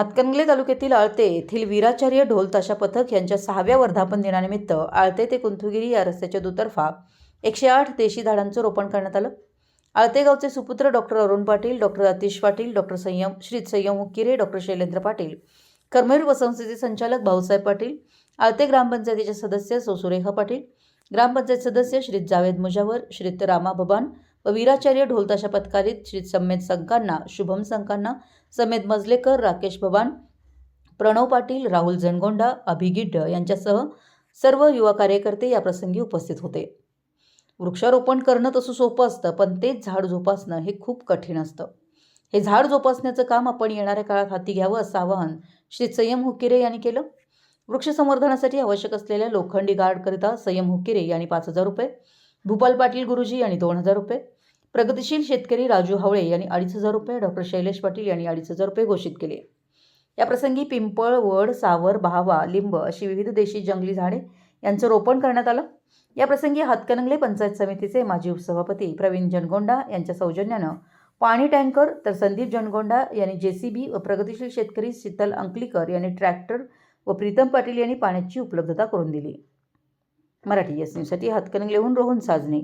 हातकणंगले तालुक्यातील आळते येथील वीराचार्य ढोल ताशा पथक यांच्या सहाव्या वर्धापन दिनानिमित्त आळते ते कुंथुगिरी या रस्त्याच्या दुतर्फा एकशे आठ देशी झाडांचं रोपण करण्यात आलं. आळते गावचे सुपुत्र doctor Arun Patil doctor Atish Patil doctor Sanyam Shri Sanyam Hukkire doctor Shailendra Patil Karmaveer वसंस्थेचे संचालक भाऊसाहेब पाटील आळते ग्रामपंचायतीचे सदस्य सोसुरेखा पाटील ग्रामपंचायत सदस्य श्री जावेद मुजावर श्री रामा बबान व वीराचार्य ढोलताशा पथकारीत श्री समेत संकांना शुभम संकांना समेत मजलेकर राकेश भवान प्रणव पाटील राहुल जनगोंडा अभिगिड्ड यांच्यासह सर्व युवा कार्यकर्ते या प्रसंगी उपस्थित होते. वृक्षारोपण करणं तसं सोपं असतं पण तेच झाड जोपासणं हे खूप कठीण असतं. हे झाड जोपासण्याचं काम आपण येणाऱ्या काळात हाती घ्यावं असं आवाहन श्री संयम हुकिरे यांनी केलं. वृक्ष संवर्धनासाठी आवश्यक असलेल्या लोखंडी गार्डकरिता संयम हुकिरे यांनी पाच हजार रुपये भूपाल पाटील गुरुजी यांनी दोन हजार रुपये. प्रगतिशील शेतकरी राजू हावळे यांनी अडीच हजार रुपये डॉक्टर शैलेश पाटील यांनी अडीच हजार रुपये घोषित केले. या प्रसंगी पिंपळ वड सावर बहावा लिंब अशी विविध देशी जंगली झाडे यांचं रोपण करण्यात आलं. या प्रसंगी हातकणंगले पंचायत समितीचे माजी उपसभापती प्रवीण जनगोंडा यांच्या सौजन्यानं पाणी टँकर तर संदीप जनगोंडा यांनी जेसीबी व प्रगतिशील शेतकरी शीतल अंकलीकर यांनी ट्रॅक्टर व प्रीतम पाटील यांनी पाण्याची उपलब्धता करून दिली. मराठी एस न्यूजसाठी हातकणंगलेहून रोहन साजणे.